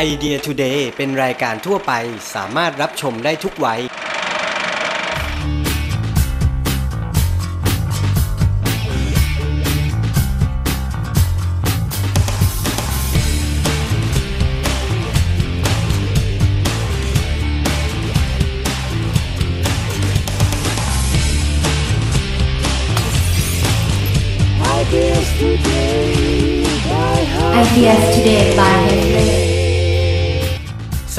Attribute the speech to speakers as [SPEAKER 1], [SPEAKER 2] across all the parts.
[SPEAKER 1] ไอเดีย Today เป็นรายการทั่วไปสามารถรับชมได้ทุกวัย
[SPEAKER 2] Ideas Today by Henry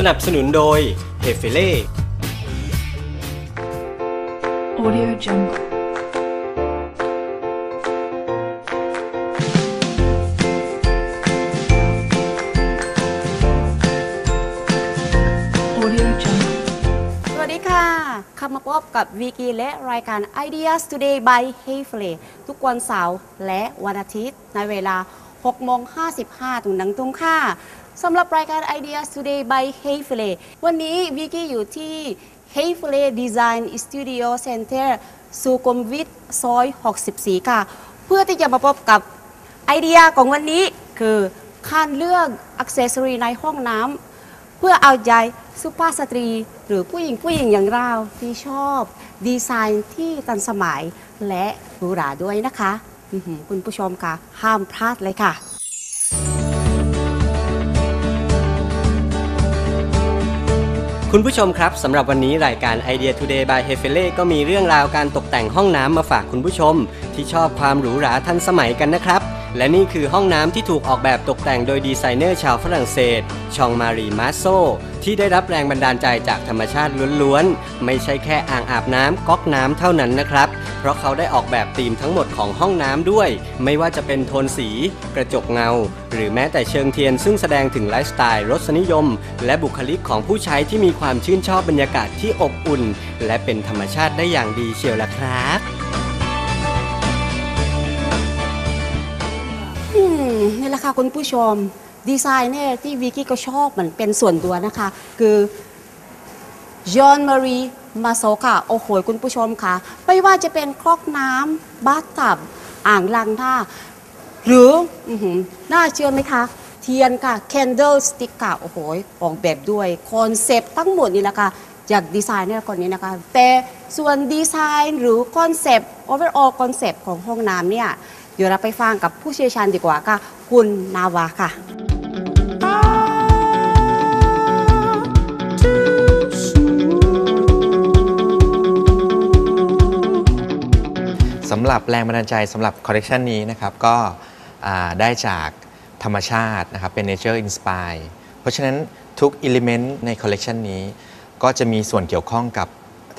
[SPEAKER 1] สนับสนุนโดยเฮฟเฟเล่
[SPEAKER 2] Audio Jungle
[SPEAKER 3] สวัสดีค่ะคำมาพบกับวีกีและรายการ Ideas Today by h e y f l e ทุกวันเสาร์และวันอาทิตย์ในเวลา 6 โมง 55 ถึงนังตุ้งค่ะ สำหรับรายการ Ideas Today by h e y f l e วันนี้วีกีอยู่ที่ h e y f l e Design Studio Center สุขุมวิทซอย 64 ค่ะ เพื่อที่จะมาพบกับไอเดียของวันนี้คือการเลือกอักเซสซอรีในห้องน้ำเพื่อเอาใจสุภาพสตรี หรือผู้หญิงผู้หญิงอย่างเราที่ชอบดีไซน์ที่ทันสมัยและหรูหราด้วยนะคะ คุณผู้ชมค่ะ ห้ามพลาดเลยค่ะ
[SPEAKER 1] คุณผู้ชมครับสำหรับวันนี้รายการ Idea Today by h e f e l e ก็มีเรื่องราวการตกแต่งห้องน้ำมาฝากคุณผู้ชม ที่ชอบความหรูหราทันสมัยกันนะครับ และนี่คือห้องน้ำที่ถูกออกแบบตกแต่งโดยดีไซเนอร์ชาวฝรั่งเศส ชองมารีมาโซ ที่ได้รับแรงบันดาลใจจากธรรมชาติล้วนๆ ไม่ใช่แค่อ่างอาบน้ำก๊อกน้ำเท่านั้นนะครับ เพราะเขาได้ออกแบบธีมทั้งหมดของห้องน้ำด้วย ไม่ว่าจะเป็นโทนสี กระจกเงา หรือแม้แต่เชิงเทียน ซึ่งแสดงถึงไลฟ์สไตล์รสนิยม และบุคลิกของผู้ใช้ที่มีความชื่นชอบบรรยากาศที่อบอุ่น และเป็นธรรมชาติได้อย่างดีเชียวล่ะครับ
[SPEAKER 3] อืมนี่แหละค่ะคุณผู้ชม ดีไซน์เนี่ยที่วิกกี้ก็ชอบเหมือนเป็นส่วนตัวนะคะ คือจอห์นมารีมาโซค่ะ โอ้โหคุณผู้ชมค่ะ ไม่ว่าจะเป็นครอกน้ำบาร์ตับ อ่างล้างหน้า หรือออหือน่าเชื่อไหมคะ เทียนค่ะ candle stick ค่ะ โอ้โห ออกแบบด้วย คอนเซปต์ทั้งหมดนี่แหละค่ะ จากดีไซน์เนอร์คนนี้นะคะ แต่ส่วนดีไซน์หรือคอนเซปต์ overall คอนเซปต์ของห้องน้ำเนี่ยเดี๋ยวเราไปฟังกับผู้เชี่ยวชาญดีกว่าค่ะ คุณนาวาค่ะ
[SPEAKER 4] สำหรับแรงบันดาลใจสำหรับคอลเลกชันนี้นะครับ ก็อ่าได้จากธรรมชาตินะครับ เป็น Nature Inspire เพราะฉะนั้นทุกอิเลเมนต์ในคอลเลกชันนี้ ก็จะมีส่วนเกี่ยวข้องกับ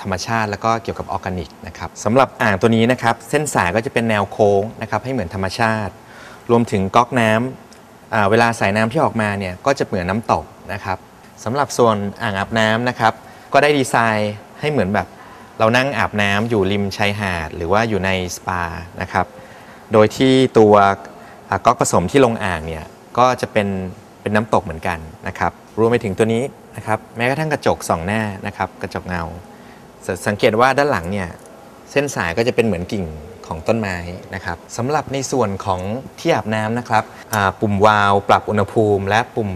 [SPEAKER 4] ธรรมชาติ แล้วก็เกี่ยวกับออร์แกนิกนะครับสำหรับอ่างตัวนี้นะครับเส้นสายก็จะเป็นแนวโค้งนะครับให้เหมือนธรรมชาติ รวมถึงก๊อกน้ำอ่าเวลาสายน้ำที่ออกมาเนี่ยก็จะเหมือนน้ำตกนะครับสำหรับส่วนอ่างอาบน้ำนะครับก็ได้ดีไซน์ให้เหมือนแบบเรานั่งอาบน้ำอยู่ริมชายหาด หรือว่าอยู่ในสปานะครับโดยที่ตัวก๊อกผสมที่ลงอ่างเนี่ยก็จะเป็นเป็นน้ำตกเหมือนกันนะครับรวมไปถึงตัวนี้นะครับแม้กระทั่งกระจกสองหน้านะครับกระจกเงา สสังเกตว่าด้านหลังเนี่ยเส้นสายก็จะเป็นเหมือนกิ่งของต้นไม้นะครับสำหรับในส่วนของที่อาบน้ำนะครับปุ่มวาล์วปรับอุณหภูมิ และปุ่ม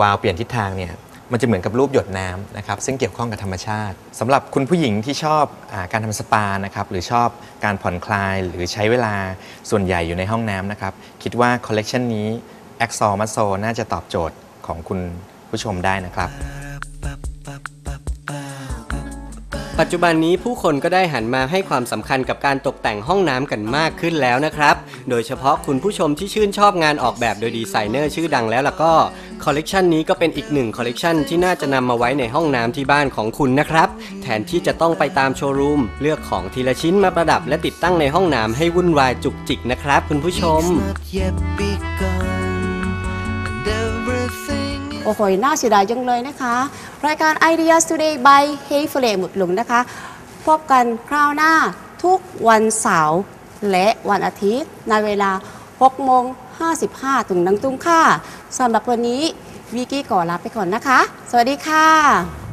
[SPEAKER 4] วาล์วเปลี่ยนทิศทางเนี่ยมันจะเหมือนกับรูปหยดน้ำนะครับซึ่งเกี่ยวข้องกับธรรมชาติสำหรับคุณผู้หญิงที่ชอบอการทำสปานะครับหรือชอบการผ่อนคลายหรือใช้เวลาส่วนใหญ่อยู่ในห้องน้ำนะครับคิดว่าคอลเลกชันนี้ a x o m a s o น่าจะตอบโจทย์ของคุณผู้ชมได้นะครับ
[SPEAKER 1] ปัจจุบันนี้ผู้คนก็ได้หันมาให้ความสำคัญกับการตกแต่งห้องน้ำกันมากขึ้นแล้วนะครับ โดยเฉพาะคุณผู้ชมที่ชื่นชอบงานออกแบบโดยดีไซเนอร์ชื่อดังแล้วล่ะก็ คอลเลกชันนี้ก็เป็นอีกหนึ่งคอลเลกชันที่น่าจะนำมาไว้ในห้องน้ำที่บ้านของคุณนะครับ แทนที่จะต้องไปตามโชว์รูม เลือกของทีละชิ้นมาประดับและติดตั้งในห้องน้ำให้วุ่นวายจุกจิกนะครับ คุณผู้ชม
[SPEAKER 3] โอ้โหน่าเสียดายจังเลยนะคะ รายการ Ideas Today by h e y f l e หมดลงนะคะ พบกันคราวหน้าทุกวันเสาร์และวันอาทิตย์ในเวลา 6 โมง 55 ถึงนังตุ้งค่ะสำหรับวันนี้วิกกี้ก่อลาไปก่อนนะคะ สวัสดีค่ะ